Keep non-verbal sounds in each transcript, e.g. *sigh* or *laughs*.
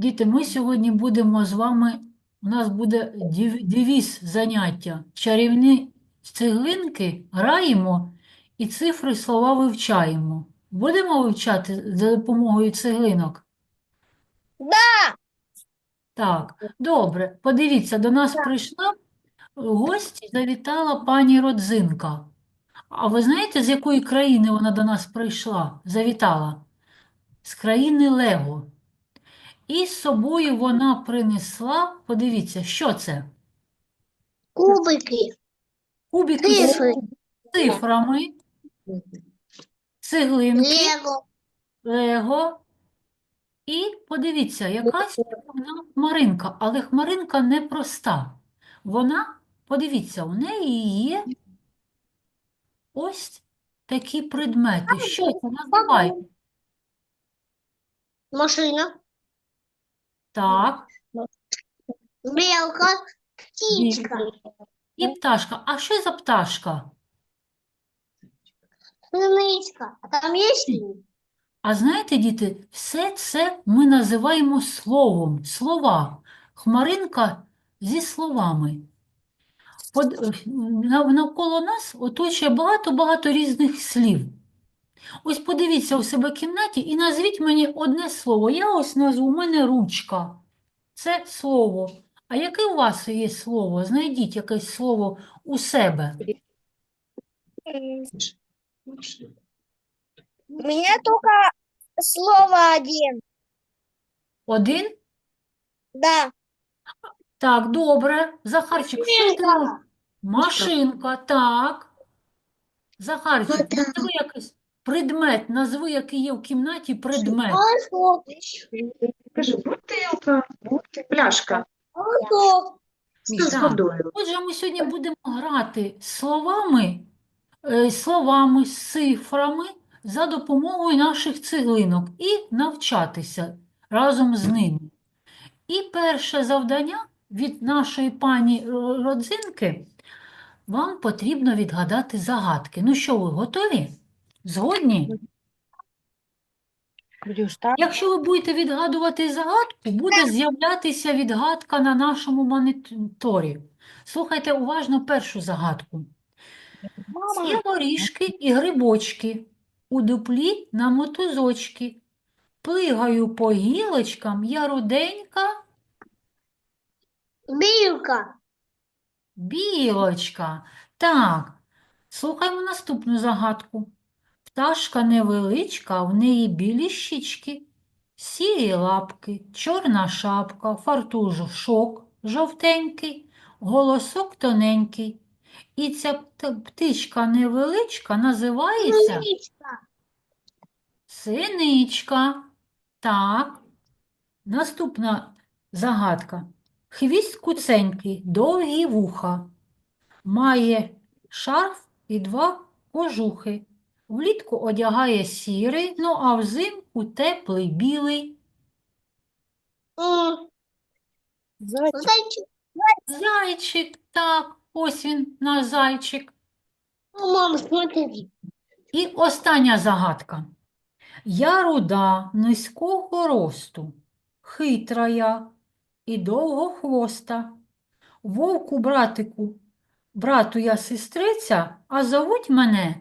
Діти, ми сьогодні будемо з вами, у нас буде девіз заняття. Чарівні цеглинки граємо і цифри слова вивчаємо. Будемо вивчати за допомогою цеглинок? Да. Так, добре. Подивіться, до нас прийшла в гості, завітала пані Родзинка. А ви знаєте, з якої країни вона до нас прийшла? Завітала? З країни Лего. І з собою вона принесла, подивіться, що це? Кубики. Кубики з цифрами, цеглинки, Лего. Лего. І подивіться, якась вона хмаринка, але хмаринка не проста. Вона, подивіться, у неї є ось такі предмети. Що це називається? Машина. Так, Белка. Птичка. і пташка. А що за пташка? Сынычка. А там синий? А знаєте, діти, все це ми називаємо словом, слова. Хмаринка зі словами. Под- Навколо нас оточує багато-багато різних слів. Ось подивіться у себе в кімнаті і назвіть мені одне слово. Я ось назву, у мене ручка. Це слово. А яке у вас є слово? Знайдіть якесь слово у себе. У меня только слово один. Один? Да. Так, добре. Захарчик, що ти? Машинка, так. Захарчик, назви якийсь предмет, назви, який є в кімнаті предмет. Кажи, бутилка, бути, пляшка з Так. водою. Отже, ми сьогодні будемо грати словами, е, словами, з цифрами за допомогою наших цеглинок і навчатися разом з ними. І перше завдання від нашої пані Родзинки вам потрібно відгадати загадки. Ну що, ви готові? Згодні? Якщо ви будете відгадувати загадку, буде з'являтися відгадка на нашому моніторі. Слухайте уважно першу загадку. Ці горішки і грибочки у дуплі на мотузочки. Плигаю по гілочкам, я руденька, Билка. білочка. Так, слухаймо наступну загадку. Пташка невеличка, в неї білі щічки, сірі лапки, чорна шапка, фартушок жовтенький, голосок тоненький. І ця птичка невеличка називається Сынычка. синичка. Так. Наступна загадка. Хвіст куценький, довгі вуха. Має шарф і два кожухи. Влітку одягає сірий, ну а взимку теплий білий. Зайчик. Зайчик, так, ось він, наш зайчик. Ну, мама, смотри. І остання загадка. Я руда, низького росту, хитра я і довгохвоста. Вовку, братику, брату я сестриця, а зовуть мене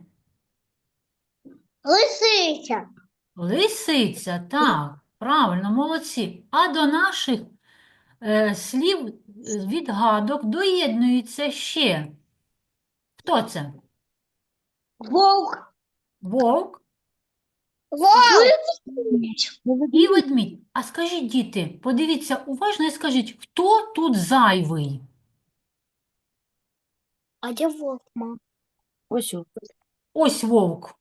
Лисиця. Лисиця. Так, правильно, молодці. А до наших е, слів е, відгадок доєднується ще. Хто це? Вовк Волк. і ведмідь. А скажіть, діти, подивіться уважно і скажіть, хто тут зайвий? А де волк, мам? Ось о, Ось вовк.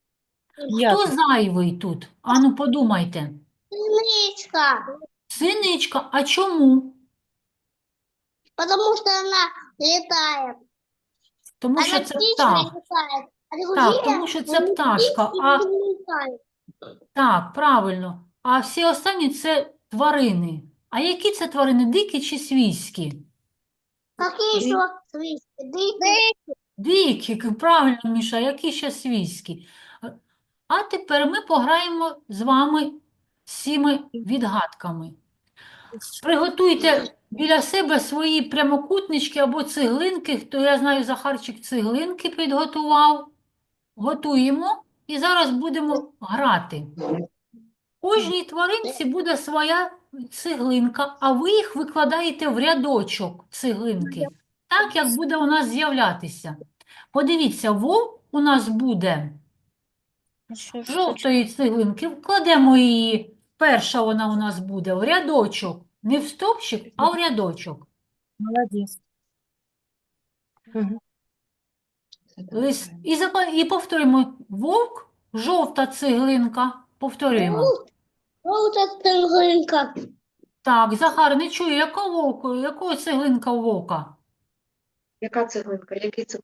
я Хто тут. зайвий тут? Ану, подумайте. Сынычка. Синичка, а чому? Потому что она летает. Тому що Она це птичка птах. летает. А Так, другие, тому що це они пташка. птички А не летают. так, правильно. А всі останні це тварини. А які це тварини? Дикі чи свійські? Какие еще свистки? Дыки. Дикі, к- правильно, Міша, які ще свійські? А- тепер ми пограємо з вами цими відгадками. Приготуйте біля себе свої прямокутнички або цеглинки. Хто я знаю, Захарчик цеглинки підготував. Готуємо і зараз будемо грати. Кожній тваринці буде своя цеглинка, а ви їх викладаєте в рядочок цеглинки, так як буде у нас з'являтися. Подивіться, вовк у нас буде жовтої цеглинки. Вкладемо її. Перша вона у нас буде в рядочок. Не в стовпчик, а в рядочок. Молодець. Мгм. Лис... І, запа- і повторюємо. Вовк, жовта цеглинка. Повторюємо. Жовта цеглинка. Так, Захар, не чую, яка вовка, якого цеглинка у вовка? Яка цеглинка? Який це?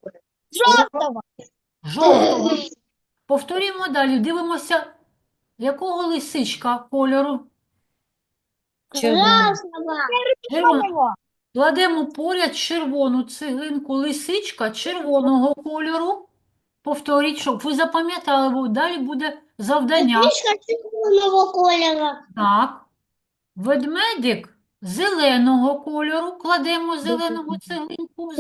Жовтого. Жовтого. Повторюємо далі. Дивимося, якого лисичка кольору? Червоний. Красного. Червоного. Кладемо поряд червону цеглинку. Лисичка червоного кольору. Повторіть, щоб ви запам'ятали, бо далі буде завдання. Фішка червоного кольору. Так. Ведмедик зеленого кольору. Кладемо зеленого цеглинку.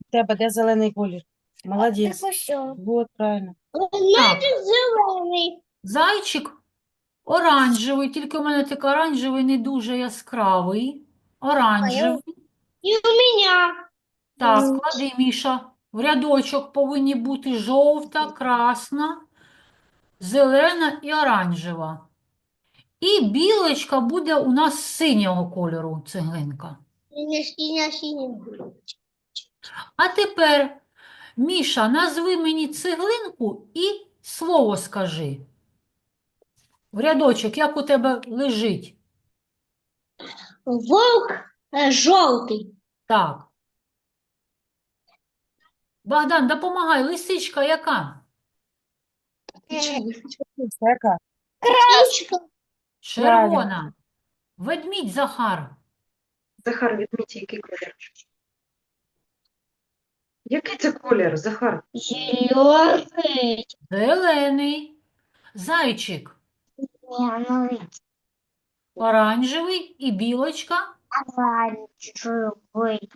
У тебе де зелений колір? Молодець. Так? Вот, правильно. Ведмедик зелений. Зайчик оранжевий, тільки у мене так оранжевий не дуже яскравий. Оранжевий. І у мене. Так, клади, Міша. В рядочок повинні бути жовта, красна, зелена і оранжева. І білочка буде у нас синього кольору цеглинка. Синя, синя, синя. А тепер, Міша, назви мені цеглинку і слово скажи. В рядочок, як у тебе лежить? Вовк е, жовтий. Так. Богдан, допомагай. Лисичка яка? Яка? Красочка. Червона. Ведмідь Захар. Захар, відміть, який колір. Який це колір, Захар? Зелений. Зелений. Зайчик. Оранжевий і білочка. Оранжевий.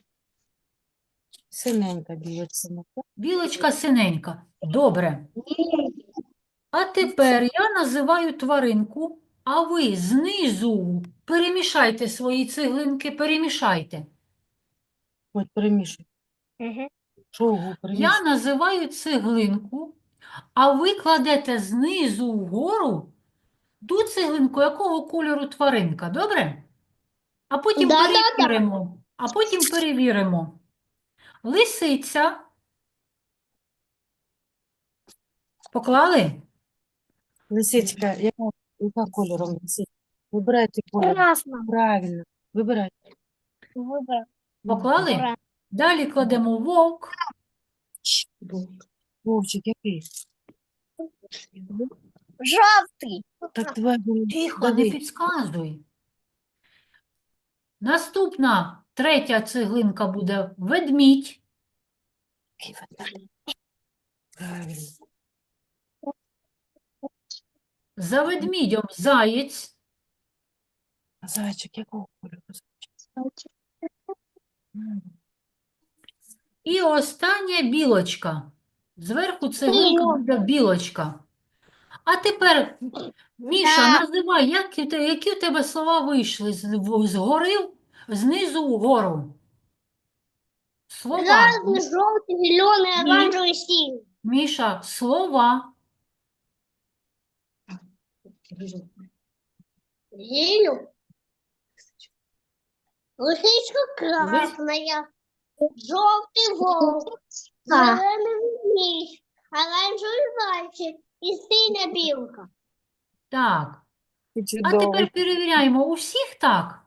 Синенька білочка. Білочка синенька. Добре. А тепер я називаю тваринку, а ви знизу перемішайте свої цеглинки, перемішайте. Ось перемішуй. Перемішуй. Я називаю цеглинку, а ви кладете знизу вгору ту цеглинку, якого кольору тваринка, добре? А потім Да-да-да. перевіримо. А потім перевіримо. Лисиця. Поклали? Лисичка, яка, яка кольором лисичка? Вибирайте колір. Красно. Правильно. Вибирай. Вибрав. Поклали? Оранжевий. Далі кладемо вовк. Вовчик, який? Жовтий. Так давай, Тихо, не підказуй. Наступна, третя цеглинка буде ведмідь. За ведмідем заєць. А зайчик якого кольору? І остання білочка. Зверху цеглинка Білочка. буде білочка. А тепер, Міша, Так. називай, як, у те- які у тебе слова вийшли з, в- згори, знизу вгору? Слова. Красный, желтый, зеленый, Ні. оранжевый, синий. Міша, слова. Зелень. Лисичка красная. Желтый волк. Зеленый медведь. Оранжевый зайчик. И синяя белка. Так. ти А чудовий. тепер перевіряємо. У всіх так?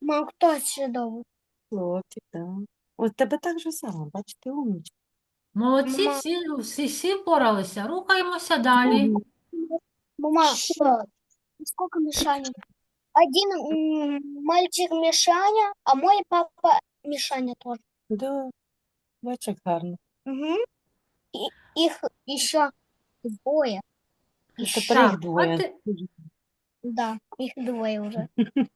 Мам, кто чудовый? Хлопчик, так. Ось тебе так же само, бачите, умничка. Молодці, Мама. всі, всі, всі впоралися. Рухаємося далі. Мама, сколько Мишаня? Один м, мальчик Мишаня, а мой папа Мишаня тоже. Да, як гарно. Угу. И, их еще двое. І тепер їх Так, а те- Да, їх двоє вже. *laughs*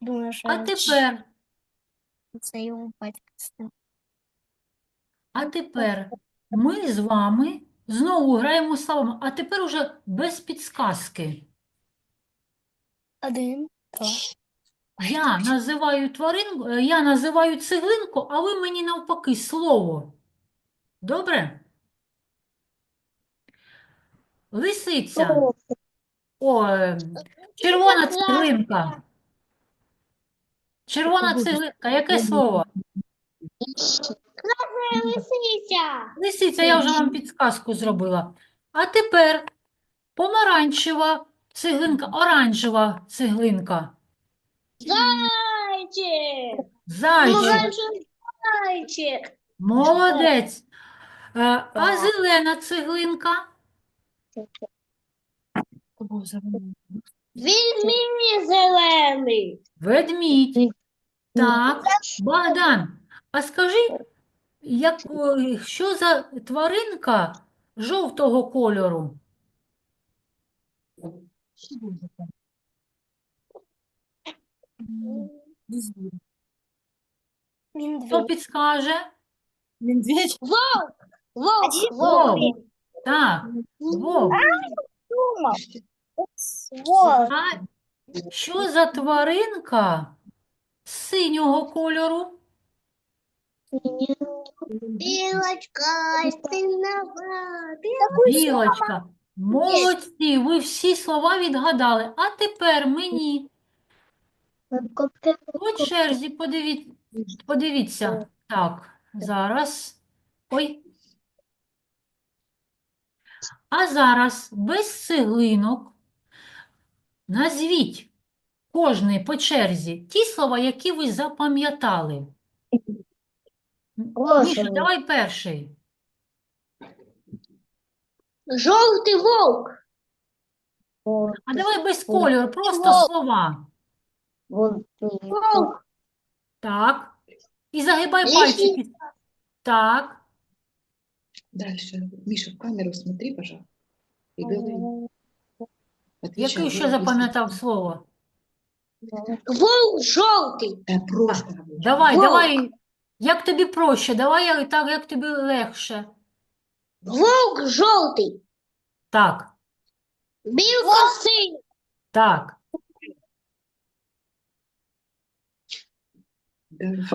Думаю, що А тепер, це його батько. а тепер ми з вами знову граємо словами, а тепер уже без підсказки. Один, два. Я називаю тварин, е, я називаю цеглинку, а ви мені навпаки слово. Добре? Лисиця. О, червона цеглинка. Червона цеглинка. Яке слово? Лисиця. Лисиця, я вже вам підсказку зробила. А тепер помаранчева цеглинка, оранжева цеглинка. Зайчик. Зайчик. Зайчик. Молодець. Е, А зелена цеглинка? Він мені зелений. Ведмідь. Так, Богдан, а скажи, як, що за тваринка жовтого кольору? Хто підскаже? Медведь? Вовк. Вовк. Вовк. Так, вовк. Думав. Вовк. А що за тваринка синього кольору? Білочка, синова. Білочка. Молодці, ви всі слова відгадали. А тепер мені по черзі подивіть, подивіться. Так, зараз. Ой. А зараз без цеглинок назвіть кожний по черзі ті слова, які ви запам'ятали. Міша, давай перший. Жовтий вовк. А давай без кольору, просто слова. Вовк. Так. І загибай Лисиця. пальчики. Так. Дальше. Миша, в камеру смотри, пожалуйста. И говори. Отвечай, Який ще говори запам'ятав слово? Вовк жовтий. быстро. Да просто говори. Давай, Вовк. давай. Як тобі проще? Давай я- так, як тобі легше. Вовк жовтий. Так, Білка синя. так.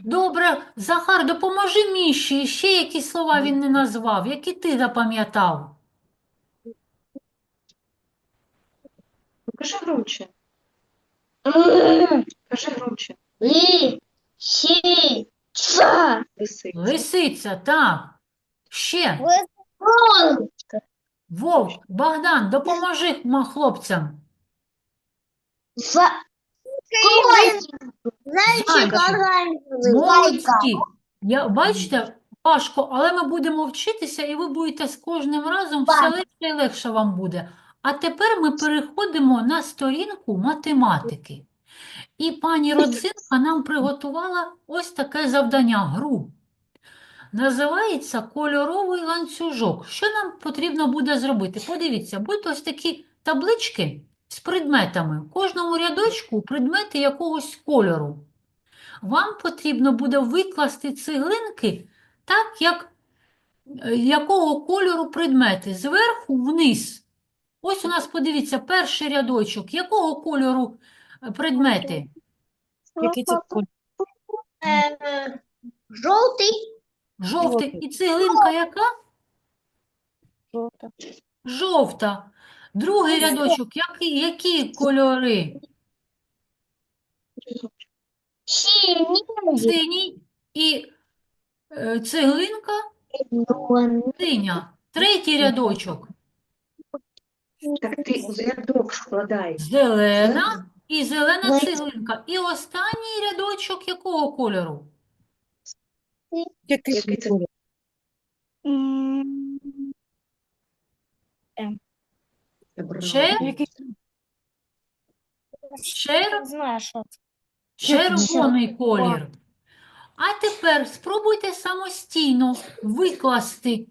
Добре, Захар, допоможи Міші. Ще які слова він не назвав, які ти запам'ятав. Кажи громче. Кажи громче. Лисиця. Лисиця. Лисиця, так. Ще. Вовк. Вовк, Богдан, допоможи ма- хлопцям. Зайчик. Молодці. Я, бачите, важко, але ми будемо вчитися, і ви будете з кожним разом все легше і легше вам буде. А тепер ми переходимо на сторінку математики. І пані Родзинка нам приготувала ось таке завдання, гру. Називається кольоровий ланцюжок. Що нам потрібно буде зробити? Подивіться, будуть ось такі таблички з предметами. В кожному рядочку предмети якогось кольору. Вам потрібно буде викласти цеглинки так, як е, якого кольору предмети, зверху вниз. Ось у нас, подивіться, перший рядочок. Якого кольору е, предмети? Який це колір? Е, Жовтий. Жовтий. Жовтий. І цеглинка яка? Жовта. Жовта. Другий рядочок. Які, які кольори? Синій. Синій і е, цеглинка синя. Третій рядочок. Так ти рядок складай. Зелена і зелена цеглинка. І останній рядочок якого кольору? Який це колір? Ще? Знаю, що. Червоний колір. А тепер спробуйте самостійно викласти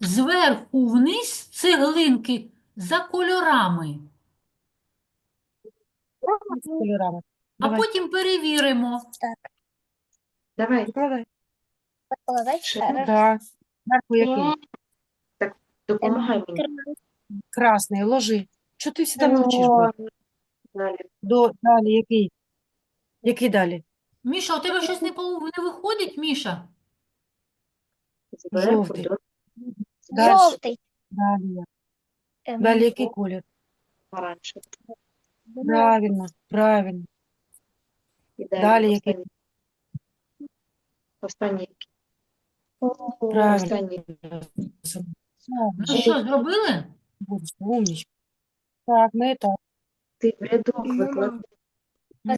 зверху вниз цеглинки за кольорами. А Давай, потім перевіримо. Давай, викладай. Покладай. Ще Хорошо. Так. Зверху який? допомагай мені. Красний, ложи. Чого ти всегда мовчиш? бо? Далі. До, далі який? Який далі? Міша, у тебе щось не, полу- не виходить, Міша? Зверху Жовтий. до Далі. Жовтий. Далі. Ем, Далі який колір? оранжевого. Правильно, правильно. І далі, Далі який? Останній. Останній. Правильно. Останній. Ну що, зробили? Будеш умничка. Так, ми так. Ти в рядок. А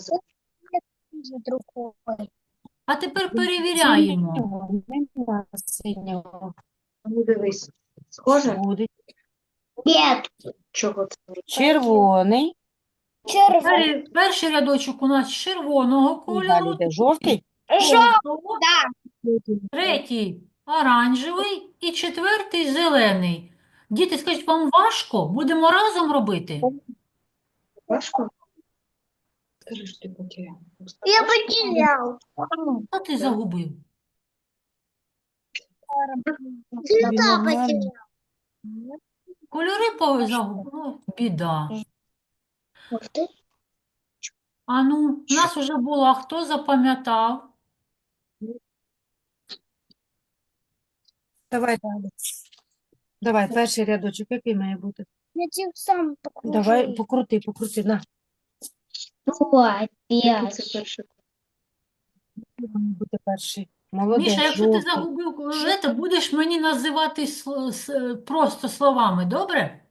є другой. А тепер перевіряємо. Синього нема синього. Ну, дивись. Схоже? Буде Нет. Чого це? червоний, Червоний. Пер- Перший рядочок у нас червоного далі кольору, йде жовтий. жовтого, Да. третій оранжевий і четвертий зелений. Діти, скажіть, вам важко? Будемо разом робити? Важко? Скажи, что ты потерял. Я потерял. А ти загубив. Ты Тобі да нормально? потерял. Кольори по- загубив. Ну, біда. Ух ты. А ну, у нас вже було, а хто запам'ятав? Давай далі. Давай, перший рядочок, який має бути? Я тебе сам покажу. Давай, покрути, покрути, на. Це перший? Має бути перший? Молодець, Міша, якщо ти жовтий. загубив то будеш мені називати сл- с- просто словами, добре?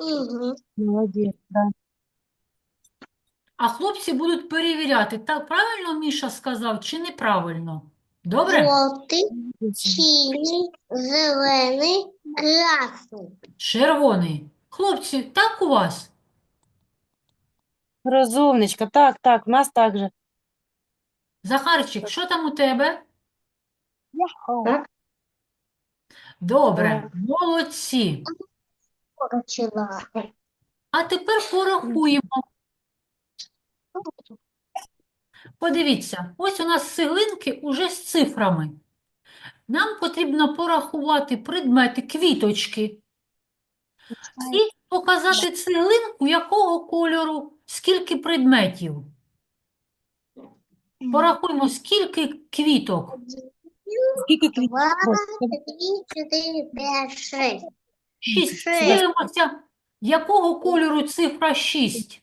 Угу. Молодець, да. А хлопці будуть перевіряти, так правильно Міша сказав чи неправильно? Добре? Жовтий, синій, зелений, красний. Червоний. Хлопці, так у вас? Розумничка, так, так, в нас так же. Захарчик, що там у тебе? Так? Добре, молодці. Почала. А тепер порахуємо. Подивіться, ось у нас цеглинки уже з цифрами. Нам потрібно порахувати предмети, квіточки і показати цеглинку якого кольору, скільки предметів. Порахуємо, скільки квіток. Скільки три, чотири, п'ять, шесть. Шість. Дивимося, якого кольору цифра 6.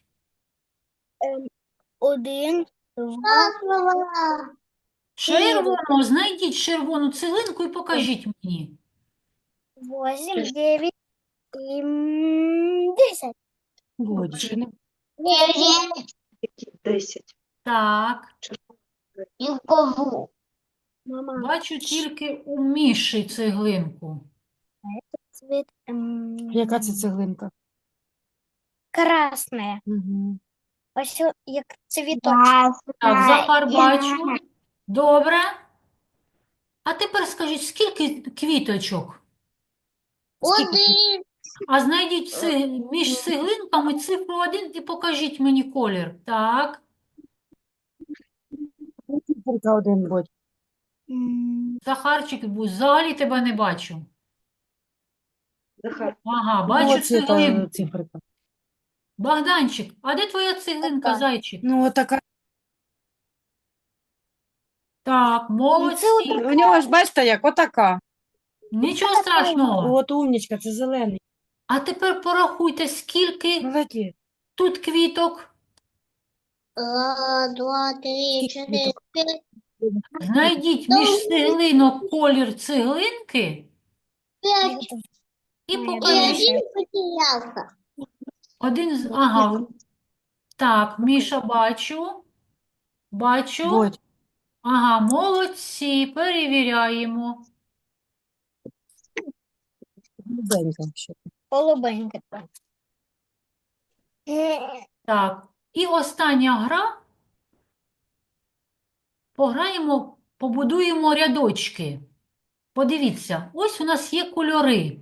Один, два, Червоного, знайдіть червону цеглинку і покажіть мені. восемь, девять, и, м, десять. Девять. Які? Так, И у кого? Мама, бачу тільки у Міші цеглинку. цвет м, Яка це цеглинка? красная. Угу. Ось як цвіточок. Так, Захар бачу. Добре. А тепер скажіть, скільки квіточок? Один. А знайдіть ци- між цеглинками цифру 1 і покажіть мені колір. Так, Циферка один будь. Захарчик, бо взагалі тебе не бачу. Захар. Ага, бачу Ось це цеглинку. циферка. Богданчик, а де твоя цеглинка, Така. зайчик? Ну, отака. Так, молодці. У нього ж, бачите, як, отака. Нічого страшного. От умнічка, це зелений. А тепер порахуйте, скільки Молодець. тут квіток. Раз, два, три, чотири, п'ять, Знайдіть між цеглинок колір цеглинки п'ять. і І покажіть. один з... Ага. Так, Міша, бачу. Бачу. Будь. Ага, молодці. Перевіряємо. Голубенька ще. Голубенька. Так. І остання гра. Пограємо, побудуємо рядочки. Подивіться, ось у нас є кольори.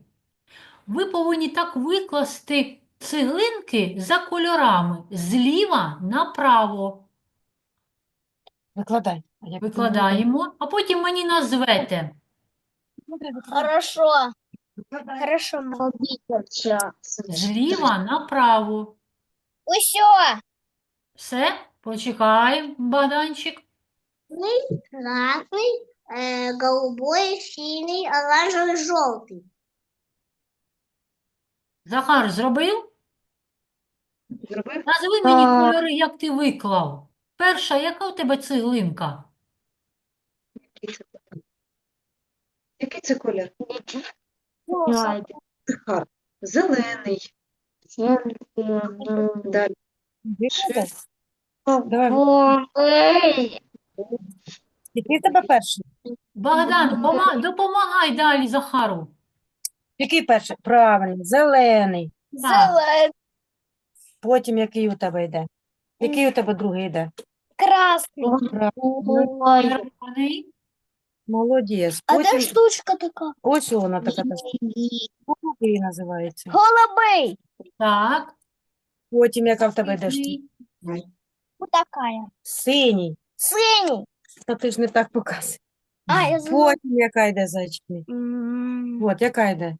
Ви повинні так викласти цеглинки за кольорами зліва направо. Викладай. А як ти Викладаємо, а потім мені назвете. Викладай, викладай. Хорошо. Хорошо, молодец. Зліва направо. Усё. Все, почекай, Богданчик. Красный, э, голубой, синий, оранжевый, желтый. Захар зробив? Зробив? Назви мені кольори, як ти виклав. Перша, яка у тебе цеглинка? Який це колір? Який це колір? Захар. Зелений. Далі. Давай. Який тебе перший? Богдан, пома- допомагай далі Захару. Який перший? Правильно, зелений. Так, Зеленый, Потім який у тебе йде? Який у тебе другий йде? красный. Правильно, червоний. молодець. А де Потім штучка така? ось вона така теж. Голубий називається. Голубый. Так, Потім яка в тебе йде? синій. Вот такая. Синій. Синий. Та ти ж не так показуєш. А, я знаю. Потім яка йде зайчик мій? М, От, яка йде?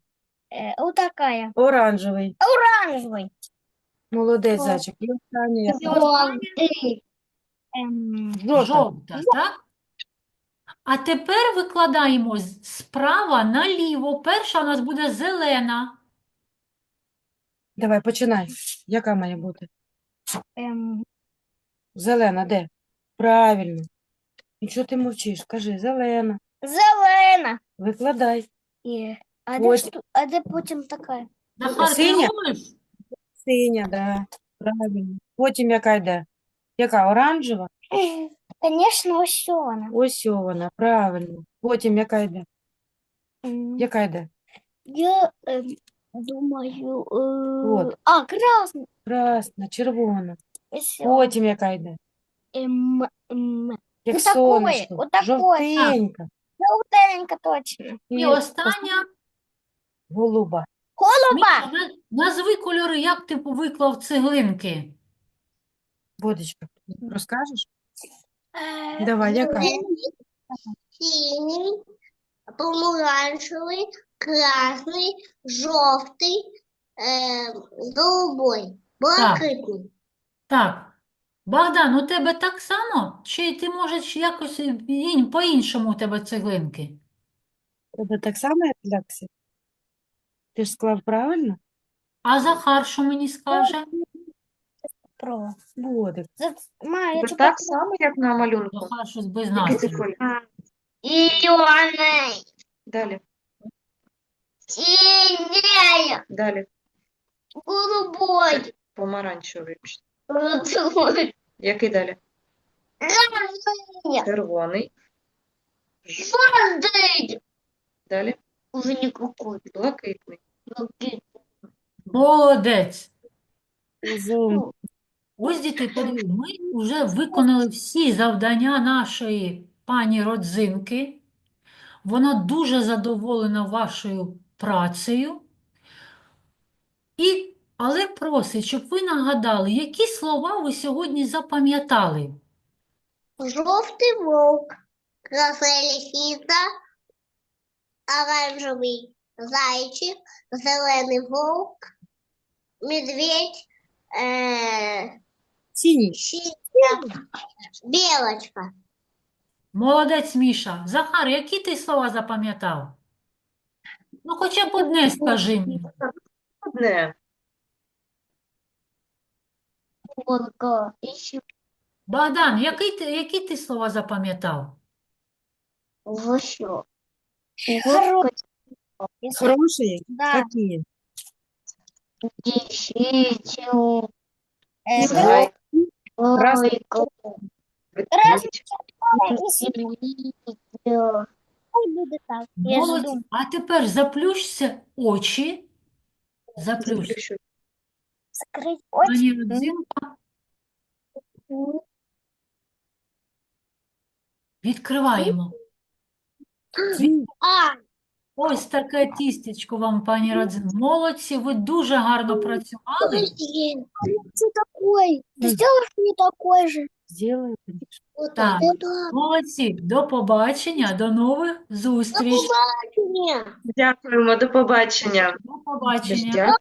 э, Вот такая. Оранжевий. Оранжевый. Молодець, О. зайчик. І останній яка? Желтый. Эм, Жовта. Жовта, так? А тепер викладаємо справа наліво. Перша у нас буде зелена. Давай, починай. Яка має бути? эм, Зелена, де? Правильно. І чого ти мовчиш? Кажи, зелена. Зелена. Викладай. І- А де, Ось. шту- а де потім така? Захар, ти Синя? робиш? Синя, да. Правильно. Потім яка йде? Яка? Оранжева? *laughs* Конечно, ось вона. Ось вона, правильно. Потім яка йде? М, Яка йде? Я эм, думаю, э, Вот. а, красный. Красна, червона. Ось Потім яка йде? Эм, м, Як Ну, такое, сонечко. от такое. Жовтенька. Желтенька точно. І І остання. голуба. Голуба. Міша, на- назви кольори, як ти виклав цеглинки. Бодочка, розкажеш? Э, Давай, яка? зеленый, Синий, помаранчевый, красный, желтый, э, голубой, блакитный. Так. Богдан, у тебе так само? Чи ти можеш якось ін- по-іншому у тебе цеглинки? Тебе так само, як Ляксі? Ти ж склав правильно? А Захар що мені скаже? Про. Бодик. Ма, я Тебе читаю. так само, як на малюнку. Захар щось без Який це настрою. колір? Зеленый, Далі. синий, Далі. голубой, Помаранчевий. розовый, Який далі? красный, Червоний. желтый. Далі. Уже никакой. Блакитний. Молодець. Розум. Ось, діти, подивіться, ми вже виконали всі завдання нашої пані Родзинки. Вона дуже задоволена вашою працею. І, але просить, щоб ви нагадали, які слова ви сьогодні запам'ятали. Желтый волк, красная лисица, оранжевый зайчик, зеленый волк, медведь, э, Синій. синяя белочка. Молодець, Міша. Захар, які ти слова запам'ятав? Ну, хоча б одне скажи мені. Одне. Волка, еще Богдан, який ти, які ти слова запам'ятав? еще. Хороший? Да. Які? Действительно. Э, Зай. Красний. Буде так. Я ж Молодець. думаю, А тепер заплющся очі. Заплющ. Закрыть. Пані Родзинка, відкриваємо. А, Ось таке тістечко вам, пані Радзин. Молодці, ви дуже гарно працювали. Подожди, ты такой. Ты сделаешь мне такой же. Зробила. Вот Так. так. Молодці, до побачення, до нових зустріч. так. Дякуємо, до побачення. До побачення. Дякую.